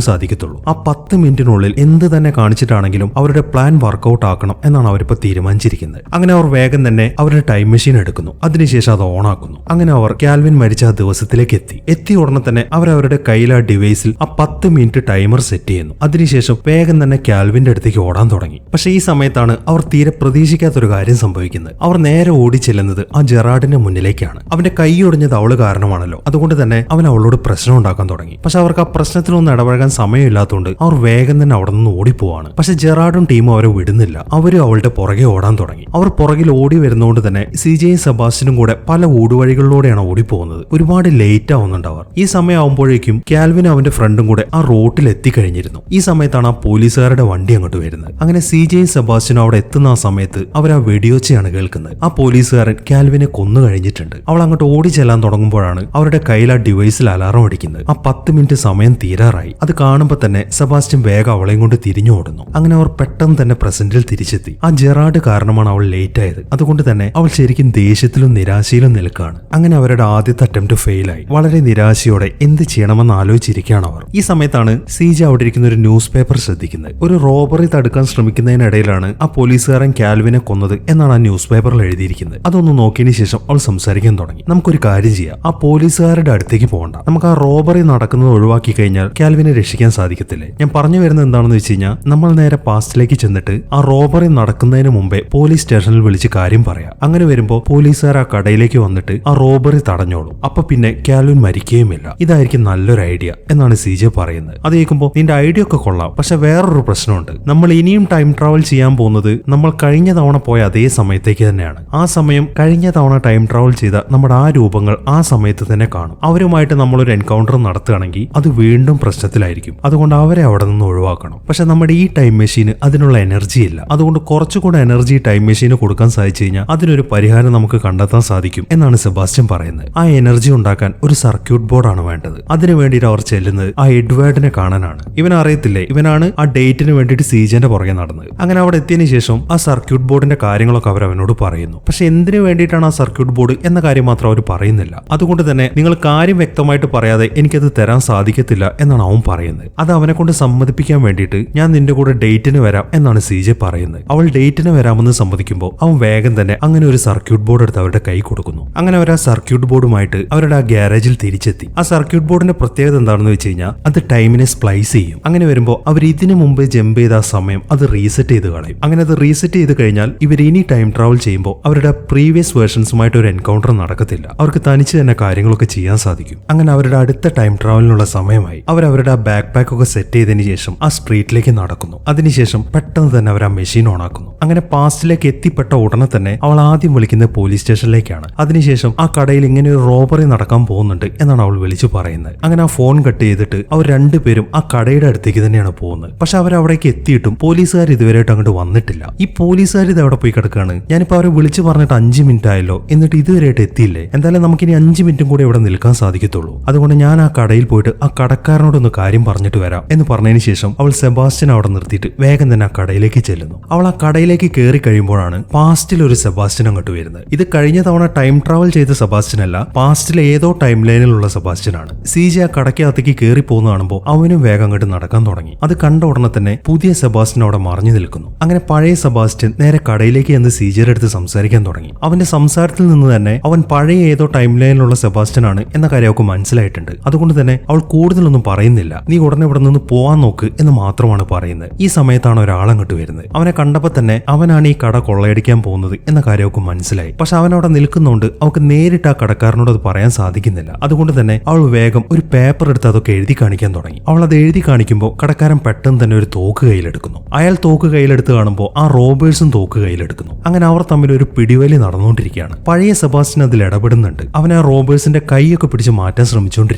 സാധിക്കത്തുള്ളൂ. ആ പത്ത് മിനിറ്റിനുള്ളിൽ എന്ത് തന്നെ കാണിച്ചിട്ടാണെങ്കിലും അവരുടെ പ്ലാൻ വർക്കൗട്ട് ആക്കണം എന്നാണ് അവരിപ്പോൾ തീരുമാനിച്ചിരിക്കുന്നത്. അങ്ങനെ അവർ വേഗം തന്നെ അവരുടെ ടൈം മെഷീൻ എടുക്കുന്നു. അതിനുശേഷം അത് ഓൺ ആക്കുന്നു. അങ്ങനെ അവർ കാൽവിൻ മരിച്ച ആ ദിവസത്തിലേക്ക് എത്തി. എത്തിയ ഉടനെ തന്നെ അവരവരുടെ കയ്യിൽ ആ ഡിവൈസിൽ ആ പത്ത് മിനിറ്റ് ടൈമർ സെറ്റ് ചെയ്യുന്നു. അതിനുശേഷം വേഗം തന്നെ കാൽവിന്റെ അടുത്തേക്ക് ഓടാൻ തുടങ്ങി. പക്ഷേ ഈ സമയത്താണ് അവർ തീരെ പ്രതീക്ഷിക്കാത്തൊരു കാര്യം സംഭവിക്കുന്നത്. അവർ നേരെ ഓടി ചെല്ലുന്നത് ആ ജെറാഡിന്റെ മുന്നിലേക്കാണ്. അവന്റെ കൈ ഒടിഞ്ഞത് അവൾ കാരണമാണല്ലോ. അതുകൊണ്ട് തന്നെ അവൻ അവളോട് പ്രശ്നം ഉണ്ടാക്കാൻ തുടങ്ങി. പക്ഷെ അവർക്ക് ആ പ്രശ്നത്തിലൊന്നും ഇടപഴകാൻ സമയമില്ലാത്തതുകൊണ്ട് അവർ വേഗം തന്നെ അവിടെ നിന്ന് ഓടിപ്പോവാണ്. പക്ഷെ ജെറാഡും ടീമും അവരെ വിടുന്നില്ല. അവരും അവളുടെ പുറകെ ഓടാൻ തുടങ്ങി. അവർ പുറകിൽ ഓടി വരുന്നതുകൊണ്ട് തന്നെ സി ജെയും സെബാസ്റ്റിനും കൂടെ പല ഊടുവഴികളിലൂടെയാണ് ഓടിപ്പോകുന്നത്. ഒരുപാട് ലേറ്റ് ആവുന്നുണ്ട് അവർ. ഈ സമയമാകുമ്പോഴേക്കും കാൽവിൻ അവന്റെ ഫ്രണ്ടും കൂടെ ആ റോട്ടിൽ എത്തിക്കഴിഞ്ഞിരുന്നു. ഈ സമയത്താണ് ആ പോലീസുകാരുടെ വണ്ടി അങ്ങോട്ട് വരുന്നത്. അങ്ങനെ സി ജെയും സെബാസ്റ്റിനും അവിടെ എത്തുന്ന ആ സമയത്ത് അവർ ആ വെടിയോച്ചയാണ് കേൾക്കുന്നത്. ആ പോലീസുകാരൻ കാൽവിനെ കൊന്നു കഴിഞ്ഞിട്ടുണ്ട്. അവൾ അങ്ങോട്ട് ഓടി ചെല്ലാൻ തുടങ്ങുമ്പോഴാണ് അവരുടെ കയ്യിൽ ആ ഡിവൈസിൽ അലാറം അടിക്കുന്നത്. ആ പത്ത് മിനിറ്റ് സമയം തീരാറായി. അത് കാണുമ്പോൾ തന്നെ സെബാസ്റ്റ്യൻ വേഗം അവളെയും കൊണ്ട് തിരിഞ്ഞു ഓടുന്നു. അങ്ങനെ അവർ പെട്ടെന്ന് തന്നെ പ്രസന്റിൽ തിരിച്ചെത്തി. ആ ജെറാഡ് കാരണമാണ് അവൾ ലേറ്റ് ആയത്. അതുകൊണ്ട് തന്നെ അവൾ ശരിക്കും ദേഷ്യത്തിലും നിരാശയിലും നിൽക്കുകയാണ്. അങ്ങനെ അവരുടെ ആദ്യത്തെ അറ്റംപ്റ്റ് ഫെയിലായി വളരെ നിരാശയോടെ എന്ത് ചെയ്യണമെന്ന് ആലോചിച്ചിരിക്കുകയാണ് അവർ. ഈ സമയത്താണ് സീജ അവിടെ ഇരിക്കുന്ന ഒരു ന്യൂസ് പേപ്പർ ശ്രദ്ധിക്കുന്നത്. ഒരു റോബറി തടുക്കാൻ ശ്രമിക്കുന്നതിനിടയിലാണ് ആ പോലീസുകാരൻ കാൽവിനെ കൊന്നത് എന്നാണ് ആ ന്യൂസ് പേപ്പറിൽ എഴുതിയിരിക്കുന്നത്. അതൊന്ന് നോക്കിയതിന് ശേഷം അവൾ സംസാരിക്കാൻ തുടങ്ങി. നമുക്കൊരു കാര്യം ചെയ്യാം. ആ പോലീസുകാരുടെ അടുത്തേക്ക് പോകണ്ട. നമുക്ക് ആ റോബറി നടക്കുന്നത് ഒഴിവാക്കി കഴിഞ്ഞാൽ കാൽവിനെ രക്ഷിക്കാൻ സാധിക്കത്തില്ലേ? ഞാൻ പറഞ്ഞു വരുന്നത് എന്താണെന്ന് വെച്ച് കഴിഞ്ഞാൽ നമ്മൾ നേരെ പാസ്റ്റിലേക്ക് ചെന്നിട്ട് ആ റോബറി നടക്കുന്നതിന് മുമ്പേ പോലീസ് സ്റ്റേഷനിൽ വിളിച്ച് കാര്യം പറയാം. അങ്ങനെ വരുമ്പോൾ പോലീസുകാർ ആ കടയിലേക്ക് വന്നിട്ട് ആ റോബറി തടഞ്ഞോളും. അപ്പൊ പിന്നെ കാൽവിൻ മരിക്കുകയുമില്ല. ഇതായിരിക്കും നല്ലൊരു ഐഡിയ എന്നാണ് സി ജെ പറയുന്നത്. അത് കേൾക്കുമ്പോൾ നിന്റെ ഐഡിയ ഒക്കെ കൊള്ളാം. പക്ഷെ വേറൊരു പ്രശ്നമുണ്ട്. നമ്മൾ ഇനിയും ടൈം ട്രാവൽ ചെയ്യാൻ പോകുന്നത് നമ്മൾ കഴിഞ്ഞ തവണ പോയ അതേ സമയത്തേക്ക് തന്നെയാണ്. ആ സമയം കഴിഞ്ഞ തവണ ടൈം ട്രാവൽ ചെയ്ത നമ്മുടെ ആ രൂപങ്ങൾ ആ സമയത്ത് തന്നെ കാണും. അവരുമായിട്ട് നമ്മളൊരു എൻകൗണ്ടർ നടത്തുകയാണെങ്കിൽ അത് വീണ്ടും പ്രശ്നത്തിലായിരിക്കും. അതുകൊണ്ട് അവരെ അവിടെ നിന്ന് ഒഴിവാക്കണം. പക്ഷെ നമ്മുടെ ഈ ടൈം മെഷീന് അതിനുള്ള എനർജി ഇല്ല. അതുകൊണ്ട് കുറച്ചുകൂടെ എനർജി ടൈം മെഷീന് കൊടുക്കാൻ സാധിച്ചു കഴിഞ്ഞാൽ അതിനൊരു പരിഹാരം നമുക്ക് കണ്ടെത്താൻ സാധിക്കും എന്നാണ് സെബാസ്റ്റ്യൻ പറയുന്നത്. ആ എനർജി ഉണ്ടാക്കാൻ ഒരു സർക്യൂട്ട് ബോർഡാണ് വേണ്ടത്. അതിനു വേണ്ടിയിട്ട് അവർ ചെല്ലുന്നത് ആ എഡ്വേർഡിനെ കാണാനാണ്. ഇവൻ അറിയത്തില്ലേ? ഇവനാണ് ആ ഡേറ്റിന് വേണ്ടിയിട്ട് സീജന്റെ പുറകെ നടന്നത്. അങ്ങനെ അവിടെ എത്തിയതിനു ശേഷം ആ സർക്യൂട്ട് ബോർഡിന്റെ കാര്യങ്ങളൊക്കെ അവർ അവനോട് പറയുന്നു. പക്ഷെ എന്തിനു വേണ്ടിയിട്ടാണ് ആ സർക്യൂട്ട് ബോർഡ് എന്ന കാര്യം മാത്രം അവർ പറയുന്നില്ല. അതുകൊണ്ട് തന്നെ നിങ്ങൾ കാര്യം വ്യക്തമായിട്ട് പറയാതെ എനിക്കത് തരാൻ സാധിക്കത്തില്ല എന്നാണ് അവൻ പറയുന്നത്. അത് അവനെ കൊണ്ട് സമ്മതിപ്പിക്കാൻ വേണ്ടിയിട്ട് ഞാൻ നിന്റെ കൂടെ ഡേറ്റിന് വരാം എന്നാണ് സി ജെ പറയുന്നത്. അവൾ ഡേറ്റിന് വരാമെന്ന് സമ്മതിക്കുമ്പോൾ അവൻ വേഗം തന്നെ അങ്ങനെ ഒരു സർക്യൂട്ട് ബോർഡ് എടുത്ത് അവരുടെ കൈ കൊടുക്കുന്നു. അങ്ങനെ അവർ ആ സർക്യൂട്ട് ബോർഡുമായിട്ട് അവരുടെ ആ ഗ്യാരേജിൽ തിരിച്ചെത്തി. ആ സർക്യൂട്ട് ബോർഡിന്റെ പ്രത്യേകത എന്താണെന്ന് വെച്ച് കഴിഞ്ഞാൽ അത് ടൈമിനെ സ്പ്ലൈസ് ചെയ്യും. അങ്ങനെ വരുമ്പോൾ അവർ ഇതിനു മുമ്പ് ജമ്പ് ചെയ്ത ആ സമയം അത് റീസെറ്റ് ചെയ്ത് കളയും. അങ്ങനെ അത് റീസെറ്റ് ചെയ്ത് കഴിഞ്ഞാൽ ഇവർ ഇനി ടൈം ട്രാവൽ ചെയ്യുമ്പോൾ അവരുടെ പ്രീവിയസ് വേർഷൻസുമായിട്ട് ഒരു എൻകൗണ്ടർ നടക്കത്തില്ല. അവർക്ക് തനിച്ച് തന്നെ കാര്യങ്ങളൊക്കെ ചെയ്യാൻ സാധിക്കും. അങ്ങനെ അവരുടെ ടൈം ട്രാവലിനുള്ള സമയമായി അവർ അവരുടെ ആ ബാക്ക് പാക്ക് ഒക്കെ സെറ്റ് ചെയ്തതിന് ശേഷം ആ സ്ട്രീറ്റിലേക്ക് നടക്കുന്നു. അതിനുശേഷം പെട്ടെന്ന് തന്നെ അവർ ആ മെഷീൻ ഓൺ ആക്കുന്നു. അങ്ങനെ പാസ്റ്റിലേക്ക് എത്തിപ്പെട്ട ഉടനെ തന്നെ അവൾ ആദ്യം വിളിക്കുന്ന പോലീസ് സ്റ്റേഷനിലേക്കാണ് അതിനുശേഷം ആ കടയിൽ ഇങ്ങനെ ഒരു റോബറി നടക്കാൻ പോകുന്നുണ്ട് എന്നാണ് അവൾ വിളിച്ചു പറയുന്നത്. അങ്ങനെ ആ ഫോൺ കട്ട് ചെയ്തിട്ട് അവർ രണ്ടുപേരും ആ കടയുടെ അടുത്തേക്ക് തന്നെയാണ് പോകുന്നത്. പക്ഷെ അവർ അവിടേക്ക് എത്തിയിട്ടും പോലീസുകാർ ഇതുവരെയായിട്ട് അങ്ങോട്ട് വന്നിട്ടില്ല. ഈ പോലീസുകാർ ഇത് അവിടെ പോയി കിടക്കുകയാണ് ഞാനിപ്പോൾ അവരെ വിളിച്ചു പറഞ്ഞിട്ട് അഞ്ച് മിനിറ്റ് ആയല്ലോ. എന്നിട്ട് ഇതുവരെയായിട്ട് എത്തിയില്ലേ? എന്തായാലും നമുക്കിനി അഞ്ച് മിനിറ്റും കൂടെ ഇവിടെ നിൽക്കാൻ സാധിക്കത്തുള്ളൂ. അതുകൊണ്ട് ആ കടയിൽ പോയിട്ട് ആ കടക്കാരനോടൊന്ന് കാര്യം പറഞ്ഞിട്ട് വരാം എന്ന് പറഞ്ഞതിന് ശേഷം അവൾ സെബാസ്റ്റ്യൻ അവിടെ നിർത്തിയിട്ട് വേഗം തന്നെ ആ കടയിലേക്ക് ചെല്ലുന്നു. അവൾ ആ കടയിലേക്ക് കയറി കഴിയുമ്പോഴാണ് പാസ്റ്റിൽ ഒരു സെബാസ്റ്റ്യൻ അങ്ങോട്ട് വരുന്നത്. ഇത് കഴിഞ്ഞ തവണ ടൈം ട്രാവൽ ചെയ്ത സെബാസ്റ്റ്യൻ അല്ല പാസ്റ്റിലെ ഏതോ ടൈം ലൈനിലുള്ള സെബാസ്റ്റ്യൻ ആണ്. സി ജെ ആ കടയ്ക്കകത്തേക്ക് കയറി പോകുന്ന കാണുമ്പോൾ അവനും വേഗം അങ്ങോട്ട് നടക്കാൻ തുടങ്ങി. അത് കണ്ട ഉടനെ തന്നെ പുതിയ സെബാസ്റ്റ്യൻ അവിടെ മറിഞ്ഞു നിൽക്കുന്നു. അങ്ങനെ പഴയ സെബാസ്റ്റ്യൻ നേരെ കടയിലേക്ക് എന്ന് സീജയുടെ അടുത്ത് സംസാരിക്കാൻ തുടങ്ങി. അവന്റെ സംസാരത്തിൽ നിന്ന് തന്നെ അവൻ പഴയ ഏതോ ടൈം ലൈനിലുള്ള സെബാസ്റ്റ്യൻ ആണ് എന്ന കാര്യം അവർക്ക് മനസ്സിലായിട്ടുണ്ട്. അതുകൊണ്ട് തന്നെ അവൾ കൂടുതലൊന്നും പറയുന്നില്ല. നീ ഉടനെ ഇവിടെ നിന്ന് പോവാൻ നോക്ക് എന്ന് മാത്രമാണ് പറയുന്നത്. ഈ സമയത്താണ് ഒരാൾ അങ്ങോട്ട് വരുന്നത്. അവനെ കണ്ടപ്പോൾ തന്നെ അവനാണ് ഈ കട കൊള്ളയടിക്കാൻ പോകുന്നത് എന്ന കാര്യം അവൾക്ക് മനസ്സിലായി. പക്ഷെ അവൻ അവിടെ നിൽക്കുന്നതുകൊണ്ട് അവൾക്ക് നേരിട്ട് ആ കടക്കാരനോട് അത് പറയാൻ സാധിക്കുന്നില്ല. അതുകൊണ്ട് തന്നെ അവൾ വേഗം ഒരു പേപ്പർ എടുത്ത് അതൊക്കെ എഴുതി കാണിക്കാൻ തുടങ്ങി. അവൾ അത് എഴുതി കാണിക്കുമ്പോൾ കടക്കാരൻ പെട്ടെന്ന് തന്നെ ഒരു തോക്ക് കയ്യിലെടുക്കുന്നു. അയാൾ തോക്ക് കയ്യിലെടുത്ത് കാണുമ്പോൾ ആ റോബേഴ്സും തോക്ക് കയ്യിലെടുക്കുന്നു. അങ്ങനെ അവർ തമ്മിൽ ഒരു പിടിവലി നടന്നുകൊണ്ടിരിക്കുകയാണ്. പഴയ സെബാസ്റ്റ്യൻ അതിൽ ഇടപെടുന്നുണ്ട്. അവൻ ആ റോബേഴ്സിന്റെ കൈയൊക്കെ പിടിച്ച് മാറ്റാൻ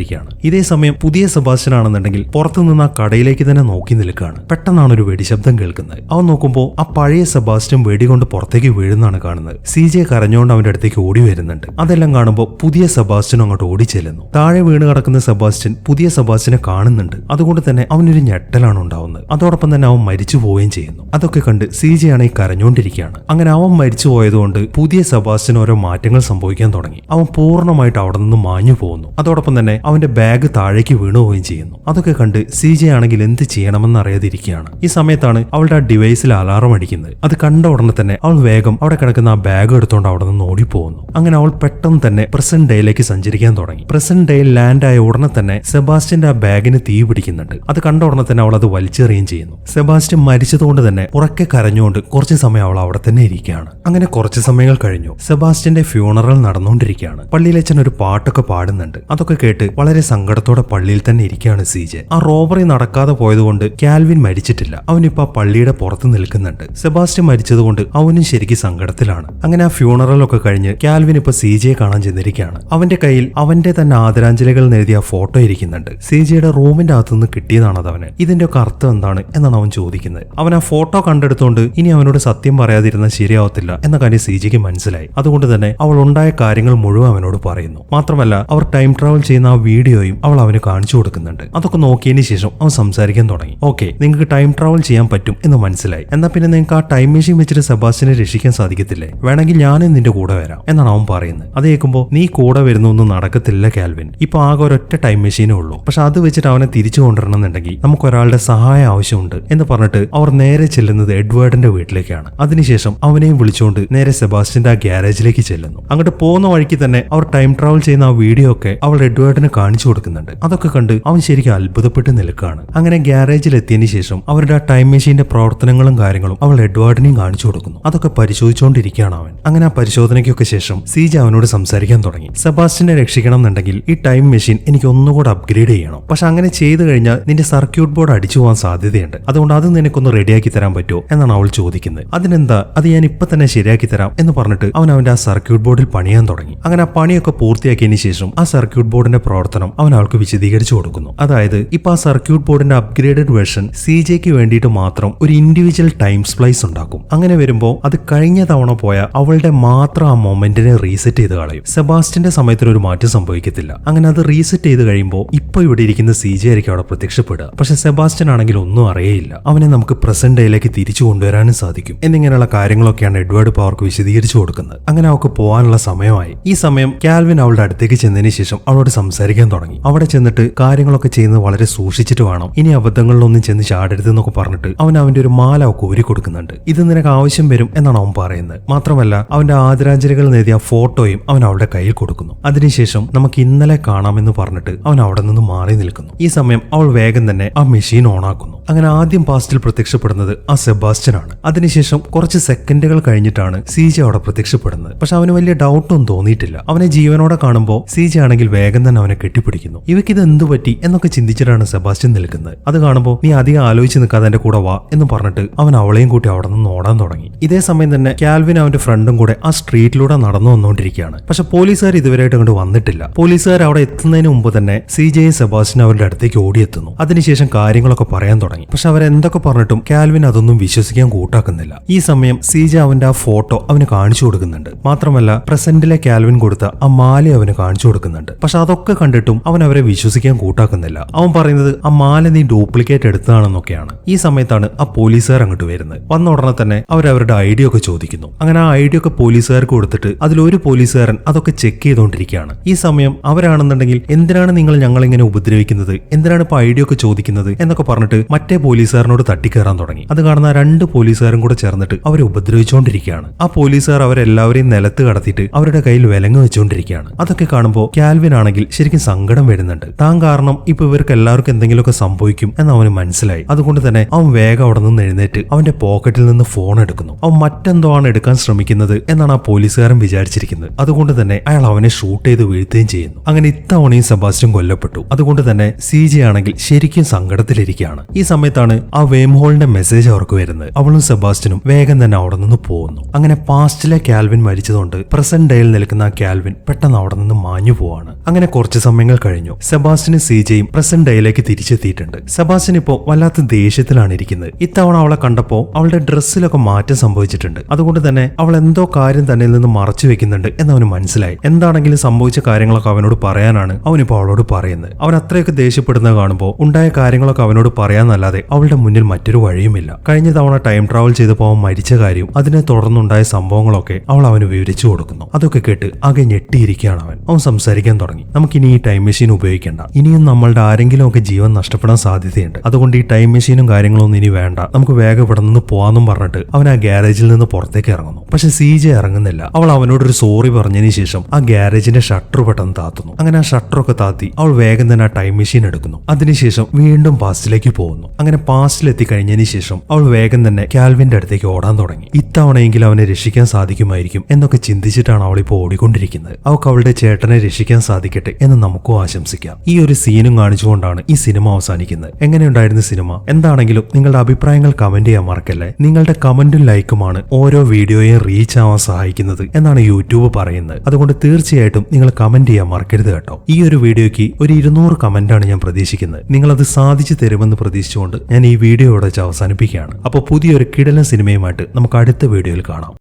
ശ്രമിച്ചുകൊണ്ടിരിക്കുകയാണ് ഇതേ സമയം പുതിയ സെബാസ്റ്റ്യൻ ആണെന്നുണ്ടെങ്കിൽ പുറത്തുനിന്ന് ആ കടയിലേക്ക് തന്നെ നോക്കി നിൽക്കുകയാണ്. പെട്ടെന്നാണ് ഒരു വെടിശബ്ദം കേൾക്കുന്നത്. അവൻ നോക്കുമ്പോൾ ആ പഴയ സെബാസ്റ്റ്യൻ വെടികൊണ്ട് പുറത്തേക്ക് വീഴുന്നതാണ് കാണുന്നത്. സി ജെ കരഞ്ഞുകൊണ്ട് അവന്റെ അടുത്തേക്ക് ഓടി വരുന്നുണ്ട്. അതെല്ലാം കാണുമ്പോൾ പുതിയ സെബാസ്റ്റ്യൻ അങ്ങോട്ട് ഓടി ചെല്ലുന്നു താഴെ വീണ് കിടക്കുന്ന സെബാസ്റ്റ്യൻ പുതിയ സെബാസ്റ്റ്യനെ കാണുന്നുണ്ട്. അതുകൊണ്ട് തന്നെ അവനൊരു ഞെട്ടലാണ് ഉണ്ടാവുന്നത്. അതോടൊപ്പം തന്നെ അവൻ മരിച്ചു പോവുകയും ചെയ്യുന്നു. അതൊക്കെ കണ്ട് സി ജെ ആണെങ്കിൽ കരഞ്ഞുകൊണ്ടിരിക്കുകയാണ്. അങ്ങനെ അവൻ മരിച്ചു പോയതുകൊണ്ട് പുതിയ സെബാസ്റ്റ്യൻ ഓരോ മാറ്റങ്ങൾ സംഭവിക്കാൻ തുടങ്ങി. അവൻ പൂർണമായിട്ട് അവിടെ നിന്ന് മാഞ്ഞു പോകുന്നു. അതോടൊപ്പം തന്നെ അവൻ അവന്റെ ബാഗ് താഴേക്ക് വീണുപോവുകയും ചെയ്യുന്നു. അതൊക്കെ കണ്ട് സി ജെ ആണെങ്കിൽ എന്ത് ചെയ്യണമെന്ന് അറിയാതിരിക്കുകയാണ്. ഈ സമയത്താണ് അവളുടെ ആ ഡിവൈസിൽ അലാറം അടിക്കുന്നത്. അത് കണ്ട ഉടനെ തന്നെ അവൾ വേഗം അവിടെ കിടക്കുന്ന ആ ബാഗ് എടുത്തുകൊണ്ട് അവിടെ നിന്ന് ഓടിപ്പോകുന്നു. അങ്ങനെ അവൾ പെട്ടെന്ന് തന്നെ പ്രസന്റ് ഡേയിലേക്ക് സഞ്ചരിക്കാൻ തുടങ്ങി. പ്രസന്റ് ഡേയിൽ ലാൻഡ് ആയ ഉടനെ തന്നെ സെബാസ്റ്റ്യന്റെ ആ ബാഗിന് തീ പിടിക്കുന്നുണ്ട്. അത് കണ്ട ഉടനെ തന്നെ അവൾ അത് വലിച്ചെറിയുകയും ചെയ്യുന്നു. സെബാസ്റ്റ്യൻ മരിച്ചതുകൊണ്ട് തന്നെ ഉറക്കെ കരഞ്ഞുകൊണ്ട് കുറച്ച് സമയം അവൾ അവിടെ തന്നെ ഇരിക്കുകയാണ്. അങ്ങനെ കുറച്ച് സമയങ്ങൾ കഴിഞ്ഞു. സെബാസ്റ്റ്യന്റെ ഫ്യൂണറൽ നടന്നുകൊണ്ടിരിക്കുകയാണ്. പള്ളിയിലച്ഛൻ ഒരു പാട്ടൊക്കെ പാടുന്നുണ്ട്. അതൊക്കെ കേട്ട് വളരെ സങ്കടത്തോടെ പള്ളിയിൽ തന്നെ ഇരിക്കുകയാണ് സീജെ ആ റോബറി നടക്കാതെ പോയതുകൊണ്ട് കാൽവിൻ മരിച്ചിട്ടില്ല. അവനിപ്പോ ആ പള്ളിയുടെ പുറത്ത് നിൽക്കുന്നുണ്ട്. സെബാസ്റ്റ്യൻ മരിച്ചതുകൊണ്ട് അവനും ശരിക്കും സങ്കടത്തിലാണ്. അങ്ങനെ ആ ഫ്യൂണറൽ ഒക്കെ കഴിഞ്ഞ് കാൽവിൻ ഇപ്പൊ സീജയെ കാണാൻ ചെന്നിരിക്കുകയാണ്. അവന്റെ കയ്യിൽ അവന്റെ തന്നെ ആദരാഞ്ജലികൾ എഴുതിയ ഫോട്ടോ ഇരിക്കുന്നുണ്ട്. സീജയുടെ റൂമിന്റെ അകത്തുനിന്ന് കിട്ടിയതാണ് അതവന്. ഇതിന്റെ ഒക്കെ അർത്ഥം എന്താണ് എന്നാണ് അവൻ ചോദിക്കുന്നത്. അവൻ ആ ഫോട്ടോ കണ്ടെടുത്തോണ്ട് ഇനി അവനോട് സത്യം പറയാതിരുന്ന ശരിയാവത്തില്ല എന്ന കാര്യം സീജയ്ക്ക് മനസ്സിലായി. അതുകൊണ്ട് തന്നെ അവൾ ഉണ്ടായ കാര്യങ്ങൾ മുഴുവൻ അവനോട് പറയുന്നു. മാത്രമല്ല അവർ ടൈം ട്രാവൽ ചെയ്യുന്ന ആ വീഡിയോയും അവൾ അവന് കാണിച്ചു കൊടുക്കുന്നുണ്ട്. അതൊക്കെ നോക്കിയതിന് ശേഷം അവൻ സംസാരിക്കാൻ തുടങ്ങി. ഓക്കെ നിങ്ങൾക്ക് ടൈം ട്രാവൽ ചെയ്യാൻ പറ്റും എന്ന് മനസ്സിലായി. എന്നാൽ പിന്നെ നിങ്ങൾക്ക് ആ ടൈം മെഷീൻ വെച്ചിട്ട് സെബാസ്റ്റിനെ രക്ഷിക്കാൻ സാധിക്കത്തില്ലേ? വേണമെങ്കിൽ ഞാനും നിന്റെ കൂടെ വരാം എന്നാണ് അവൻ പറയുന്നത്. അത് കേൾക്കുമ്പോൾ നീ കൂടെ വരുന്നൊന്നും നടക്കത്തില്ല കാൽവിൻ. ഇപ്പൊ ആകെ ഒരൊറ്റ ടൈം മെഷീനേ ഉള്ളൂ. പക്ഷെ അത് വെച്ചിട്ട് അവനെ തിരിച്ചു കൊണ്ടുവരണമെന്നുണ്ടെങ്കിൽ നമുക്ക് ഒരാളുടെ സഹായം ആവശ്യമുണ്ട് എന്ന് പറഞ്ഞിട്ട് അവർ നേരെ ചെല്ലുന്നത് എഡ്വേർഡിന്റെ വീട്ടിലേക്കാണ്. അതിനുശേഷം അവനെയും വിളിച്ചുകൊണ്ട് നേരെ സെബാസ്റ്റിന്റെ ആ ഗ്യാരേജിലേക്ക് ചെല്ലുന്നു. അങ്ങോട്ട് പോകുന്ന വഴിക്ക് തന്നെ അവർ ടൈം ട്രാവൽ ചെയ്യുന്ന ആ വീഡിയോ ഒക്കെ അവൾ എഡ്വേർഡിന് കാണിച്ചു കൊടുക്കുന്നുണ്ട്. അതൊക്കെ കണ്ട് അവൻ ശരിക്കും അത്ഭുതപ്പെട്ട് നിൽക്കുകയാണ് അങ്ങനെ ഗ്യാരേജിൽ എത്തിയതിനു ശേഷം അവരുടെ ആ ടൈം മെഷീന്റെ പ്രവർത്തനങ്ങളും കാര്യങ്ങളും അവൾ എഡ്വാർഡിനെയും കാണിച്ചു കൊടുക്കുന്നു. അതൊക്കെ പരിശോധിച്ചുകൊണ്ടിരിക്കുകയാണ് അവൻ. അങ്ങനെ ആ പരിശോധനയ്ക്കൊക്കെ ശേഷം സീജ അവനോട് സംസാരിക്കാൻ തുടങ്ങി. സെബാസ്റ്റിനെ രക്ഷിക്കണം എന്നുണ്ടെങ്കിൽ ഈ ടൈം മെഷീൻ എനിക്ക് ഒന്നുകൂടെ അപ്ഗ്രേഡ് ചെയ്യണം. പക്ഷെ അങ്ങനെ ചെയ്തു കഴിഞ്ഞാൽ നിന്റെ സർക്യൂട്ട് ബോർഡ് അടിച്ചു പോകാൻ സാധ്യതയുണ്ട്. അതുകൊണ്ട് അത് നിനക്കൊന്ന് റെഡിയാക്കി തരാൻ പറ്റുമോ എന്നാണ് അവൾ ചോദിക്കുന്നത്. അതിനെന്താ? അത് ഞാൻ ഇപ്പൊ തന്നെ ശരിയാക്കി തരാം എന്ന് പറഞ്ഞിട്ട് അവൻ അവന്റെ ആ സർക്യൂട്ട് ബോർഡിൽ പണിയാൻ തുടങ്ങി. അങ്ങനെ ആ പണിയൊക്കെ പൂർത്തിയാക്കിയതിന് ശേഷം ആ സർക്യൂട്ട് ബോർഡിന്റെ പ്രവർത്തനം അവൻ അവൾക്ക് വിശദീകരിച്ചു കൊടുക്കുന്നു. അതായത് ഇപ്പൊ ആ സർക്യൂട്ട് ബോർഡിന്റെ അപ്ഗ്രേഡഡ് വേർഷൻ സി ജെക്ക് വേണ്ടിയിട്ട് മാത്രം ഒരു ഇൻഡിവിജ്വൽ ടൈം സ്പ്ലൈസ് ഉണ്ടാക്കും. അങ്ങനെ വരുമ്പോൾ അത് കഴിഞ്ഞ തവണ പോയ അവളുടെ മാത്രം ആ മൊമെന്റിനെ റീസെറ്റ് ചെയ്ത് കളയും. സെബാസ്റ്റിന്റെ സമയത്തിന് ഒരു മാറ്റം സംഭവിക്കത്തില്ല. അങ്ങനെ അത് റീസെറ്റ് ചെയ്ത് കഴിയുമ്പോൾ ഇപ്പൊ ഇവിടെ ഇരിക്കുന്ന സി ജെ ആയിരിക്കും അവിടെ പ്രത്യക്ഷപ്പെടുക. പക്ഷെ സെബാസ്റ്റ്യൻ ആണെങ്കിൽ ഒന്നും അറിയയില്ല. അവനെ നമുക്ക് പ്രസന്റ് ഡേയിലേക്ക് തിരിച്ചു കൊണ്ടുവരാനും സാധിക്കും. എന്നിങ്ങനെയുള്ള കാര്യങ്ങളൊക്കെയാണ് എഡ്വേർഡ് പവർക്ക് വിശദീകരിച്ചു കൊടുക്കുന്നത്. അങ്ങനെ അവൾക്ക് പോകാനുള്ള സമയമായി. ഈ സമയം കാൽവിൻ അവളുടെ അടുത്തേക്ക് ചെന്നതിന് ശേഷം അവളോട് സംസാരിക്കാൻ തുടങ്ങി. അവിടെ ചെന്നിട്ട് കാര്യങ്ങളൊക്കെ ചെയ്യുന്നത് വളരെ സൂക്ഷിച്ചിട്ട് വേണം. ഇനി അബദ്ധങ്ങളിലൊന്നും ചെന്ന് ചാടരുത് എന്നൊക്കെ പറഞ്ഞിട്ട് അവൻ അവന്റെ ഒരു മാല ഒക്കെ ഊരി കൊടുക്കുന്നുണ്ട്. ഇത് നിനക്ക് ആവശ്യം വരും എന്നാണ് അവൻ പറയുന്നത്. മാത്രമല്ല അവന്റെ ആദരാഞ്ജലികൾ നേടിയ ഫോട്ടോയും അവൻ അവളുടെ കയ്യിൽ കൊടുക്കുന്നു. അതിനുശേഷം നമുക്ക് ഇന്നലെ കാണാമെന്ന് പറഞ്ഞിട്ട് അവൻ അവിടെ നിന്ന് മാറി നിൽക്കുന്നു. ഈ സമയം അവൾ വേഗം തന്നെ ആ മെഷീൻ ഓണാക്കുന്നു അങ്ങനെ ആദ്യം പാസ്റ്റിൽ പ്രത്യക്ഷപ്പെടുന്നത് ആ സെബാസ്റ്റ്യൻ ആണ് അതിനുശേഷം കുറച്ച് സെക്കൻഡുകൾ കഴിഞ്ഞിട്ടാണ് സി ജെ അവിടെ പ്രത്യക്ഷപ്പെടുന്നത്. പക്ഷെ അവന് വലിയ ഡൗട്ടൊന്നും തോന്നിയിട്ടില്ല. അവനെ ജീവനോടെ കാണുമ്പോൾ സി ജെ ആണെങ്കിൽ വേഗം തന്നെ അവനെ കെട്ടിപ്പിടിക്കുന്നു. ഇവയ്ക്ക് ഇത് എന്തു പറ്റി എന്നൊക്കെ ചിന്തിച്ചിട്ടാണ് സെബാസ്റ്റ്യൻ നിൽക്കുന്നത്. അത് കാണുമ്പോൾ നീ അധികം ആലോചിച്ച് നിൽക്കാതെ എന്റെ കൂടെ വാ എന്ന് പറഞ്ഞിട്ട് അവൻ അവളെയും കൂട്ടി അവിടെ നിന്ന് ഓടാൻ തുടങ്ങി. ഇതേ സമയം തന്നെ കാൽവിൻ അവന്റെ ഫ്രണ്ടും കൂടെ ആ സ്ട്രീറ്റിലൂടെ നടന്നു വന്നുകൊണ്ടിരിക്കുകയാണ്. പക്ഷെ പോലീസുകാർ ഇതുവരെയായിട്ട് അങ്ങോട്ട് വന്നിട്ടില്ല. പോലീസുകാർ അവിടെ എത്തുന്നതിന് മുമ്പ് തന്നെ സി ജെ സെബാസ്റ്റ്യൻ അവരുടെ അടുത്തേക്ക് ഓടിയെത്തുന്നു. അതിനുശേഷം കാര്യങ്ങളൊക്കെ പറയാൻ തുടങ്ങി. പക്ഷെ അവരെന്തൊക്കെ പറഞ്ഞിട്ടും കാൽവിൻ അതൊന്നും വിശ്വസിക്കാൻ കൂട്ടാക്കുന്നില്ല. ഈ സമയം സി ജെ അവന്റെ ആ ഫോട്ടോ അവന് കാണിച്ചു കൊടുക്കുന്നുണ്ട്. മാത്രമല്ല പ്രസന്റിലെ കാൽവിൻ കൊടുത്ത ആ മാലി അവന് കാണിച്ചു കൊടുക്കുന്നുണ്ട്. പക്ഷെ അതൊക്കെ കണ്ടിട്ടും അവൻ അവരെ വിശ്വസിക്കാൻ കൂട്ടാക്കുന്നില്ല. അവൻ പറയുന്നത് ആ മാല നീ ഡ്യൂപ്ലിക്കേറ്റ് എടുത്തതാണെന്നൊക്കെയാണ്. ഈ സമയത്താണ് ആ പോലീസുകാർ അങ്ങോട്ട് വരുന്നത്. വന്ന ഉടനെ തന്നെ അവരവരുടെ അവരുടെ ഐ ഡി ഒക്കെ ചോദിക്കുന്നു. അങ്ങനെ ആ ഐഡിയ ഒക്കെ പോലീസുകാർക്ക് കൊടുത്തിട്ട് അതിലൊരു പോലീസുകാരൻ അതൊക്കെ ചെക്ക് ചെയ്തുകൊണ്ടിരിക്കുകയാണ് ഈ സമയം അവരാണെന്നുണ്ടെങ്കിൽ എന്തിനാണ് നിങ്ങൾ ഞങ്ങൾ ഇങ്ങനെ ഉപദ്രവിക്കുന്നത്? എന്തിനാണ് ഇപ്പൊ ഐഡിയ ഒക്കെ ചോദിക്കുന്നത്? എന്നൊക്കെ പറഞ്ഞിട്ട് മറ്റേ പോലീസുകാരനോട് തട്ടിക്കയറാൻ തുടങ്ങി. അത് കാണുന്ന രണ്ട് പോലീസുകാരും കൂടെ ചേർന്നിട്ട് അവരെ ഉപദ്രവിച്ചുകൊണ്ടിരിക്കുകയാണ് ആ പോലീസുകാർ അവരെല്ലാവരെയും നിലത്ത് കടത്തിയിട്ട് അവരുടെ കയ്യിൽ വിലങ്ങ് വെച്ചുകൊണ്ടിരിക്കുകയാണ് അതൊക്കെ കാണുമ്പോൾ കാൽവിൻ ആണെങ്കിൽ ശരിക്കും സങ്കടം വരുന്നുണ്ട്. താൻ കാരണം ഇപ്പൊ ഇവർക്ക് എല്ലാവർക്കും എന്തെങ്കിലുമൊക്കെ സംഭവിക്കും എന്ന് അവന് മനസ്സിലായി. അതുകൊണ്ട് തന്നെ അവൻ വേഗം അവിടെ നിന്ന് എഴുന്നേറ്റ് അവന്റെ പോക്കറ്റിൽ നിന്ന് ഫോൺ എടുക്കുന്നു. അവൻ മറ്റെന്തോ ആണ് എടുക്കാൻ ശ്രമിക്കുന്നത് എന്നാണ് ആ പോലീസുകാരൻ വിചാരിച്ചിരിക്കുന്നത്. അതുകൊണ്ട് തന്നെ അയാൾ അവനെ ഷൂട്ട് ചെയ്ത് വീഴ്ത്തുകയും ചെയ്യുന്നു. അങ്ങനെ ഇത്തവണയും സെബാസ്റ്റ്യൻ കൊല്ലപ്പെട്ടു. അതുകൊണ്ട് തന്നെ സി ജി ആണെങ്കിൽ ശരിക്കും സങ്കടത്തിലിരിക്കുകയാണ്. ഈ സമയത്താണ് ആ വേംഹോളിന്റെ മെസ്സേജ് അവർക്ക് വരുന്നത്. അവളും സെബാസ്റ്റ്യനും വേഗം തന്നെ അവിടെ നിന്ന് പോകുന്നു. അങ്ങനെ പാസ്റ്റിലെ കാൽവിൻ മരിച്ചതുകൊണ്ട് പ്രസന്റ് ഡേയിൽ നിൽക്കുന്ന ആ കാൽവിൻ പെട്ടെന്ന് അവിടെ നിന്ന് മാഞ്ഞു പോവാണ്. അങ്ങനെ കുറച്ച് സമയങ്ങൾ കഴിഞ്ഞു. സെബാസ്റ്റിനും സി ജെയും പ്രസന്റ് ഡേയിലേക്ക് തിരിച്ചെത്തിയിട്ടുണ്ട്. സെബാസ്റ്റിൻ ഇപ്പോ വല്ലാത്ത ദേഷ്യത്തിലാണ് ഇരിക്കുന്നത്. ഇത്തവണ അവളെ കണ്ടപ്പോ അവളുടെ ഡ്രസ്സിലൊക്കെ മാറ്റം സംഭവിച്ചിട്ടുണ്ട്. അതുകൊണ്ട് തന്നെ അവൾ എന്തോ കാര്യം തന്നിൽ നിന്ന് മറച്ചു വെക്കുന്നുണ്ട് എന്ന് അവന് മനസ്സിലായി. എന്താണെങ്കിലും സംഭവിച്ച കാര്യങ്ങളൊക്കെ അവനോട് പറയാനാണ് അവനിപ്പോ അവളോട് പറയുന്നത്. അവൻ അത്രയൊക്കെ ദേഷ്യപ്പെടുന്നത് കാണുമ്പോൾ ഉണ്ടായ കാര്യങ്ങളൊക്കെ അവനോട് പറയാന്നല്ലാതെ അവളുടെ മുന്നിൽ മറ്റൊരു വഴിയുമില്ല. കഴിഞ്ഞ തവണ ടൈം ട്രാവൽ ചെയ്തപ്പോൾ അവൻ മരിച്ച കാര്യം അതിനെ തുടർന്നുണ്ടായ സംഭവങ്ങളൊക്കെ അവൾ അവന് വിവരിച്ചു കൊടുക്കുന്നു. അതൊക്കെ കേട്ട് ആകെ ഞെട്ടിയിരിക്കുകയാണ് അവൻ. അവൻ സംസാരിക്കാൻ തുടങ്ങി. നമുക്കിനി ഈ ടൈം മെഷീൻ ഉപയോഗിക്കേണ്ട. ഇനിയും നമ്മളുടെ ആരെങ്കിലും ഒക്കെ ജീവൻ നഷ്ടപ്പെടാൻ സാധ്യതയുണ്ട്. അതുകൊണ്ട് ഈ ടൈം മെഷീനും കാര്യങ്ങളൊന്നും ഇനി വേണ്ട. നമുക്ക് വേഗം ഇവിടെ നിന്ന് പോവാന്നും പറഞ്ഞിട്ട് അവൻ ആ ഗ്യാരേജിൽ നിന്ന് പുറത്തേക്ക് ഇറങ്ങുന്നു. പക്ഷെ സി ജെ ഇറങ്ങുന്നില്ല. അവൾ അവനോട് ഒരു സോറി പറഞ്ഞതിന് ശേഷം ആ ഗ്യാരേജിന്റെ ഷട്ടർ പെട്ടെന്ന് താത്തുന്നു. അങ്ങനെ ആ ഷട്ടറൊക്കെ താത്തി അവൾ വേഗം തന്നെ ആ ടൈം മെഷീൻ എടുക്കുന്നു. അതിനുശേഷം വീണ്ടും പാസ്റ്റിലേക്ക് പോകുന്നു. അങ്ങനെ പാസ്റ്റിൽ എത്തിക്കഴിഞ്ഞതിന് ശേഷം അവൾ വേഗം തന്നെ കാൽവിന്റെ അടുത്തേക്ക് ഓടാൻ തുടങ്ങി. ഇത്തവണയെങ്കിലും അവനെ രക്ഷിക്കാൻ സാധിക്കുമായിരിക്കും എന്നൊക്കെ ചിന്തിച്ചിട്ടാണ് അവൾ ഇപ്പോൾ ഓടിക്കൊണ്ടിരിക്കുന്നത്. അവൾക്ക് അവളുടെ ചേട്ടനെ രക്ഷിക്കാൻ സാധിക്കട്ടെ എന്ന് നമുക്കും ആശംസിക്കാം. ഈ ഒരു സീനും കാണിച്ചുകൊണ്ടാണ് ഈ സിനിമ അവസാനിക്കുന്നത്. എങ്ങനെയുണ്ടായിരുന്നു സിനിമ? എന്താണെങ്കിലും നിങ്ങളുടെ അഭിപ്രായങ്ങൾ കമന്റ് ചെയ്യാൻ മറക്കല്ലേ? നിങ്ങളുടെ കമന്റും ലൈക്കുമാണ് ഓരോ വീഡിയോയും റീച്ച് ആവാൻ സഹായിക്കുന്നത് എന്നാണ് യൂട്യൂബ് പറയുന്നത്. അതുകൊണ്ട് തീർച്ചയായിട്ടും നിങ്ങൾ കമന്റ് ചെയ്യാൻ മറക്കരുത് കേട്ടോ. ഈ ഒരു വീഡിയോയ്ക്ക് ഒരു ഇരുന്നൂറ് കമന്റാണ് ഞാൻ പ്രതീക്ഷിക്കുന്നത്. നിങ്ങൾ അത് സാധിച്ചു തരുമെന്ന് പ്രതീക്ഷിച്ചുകൊണ്ട് ഞാൻ ഈ വീഡിയോ ഇവിടെ വെച്ച് അവസാനിപ്പിക്കുകയാണ്. അപ്പോൾ പുതിയൊരു കിടലൻ സിനിമയുമായിട്ട് നമുക്ക് അടുത്ത വീഡിയോയിൽ കാണാം.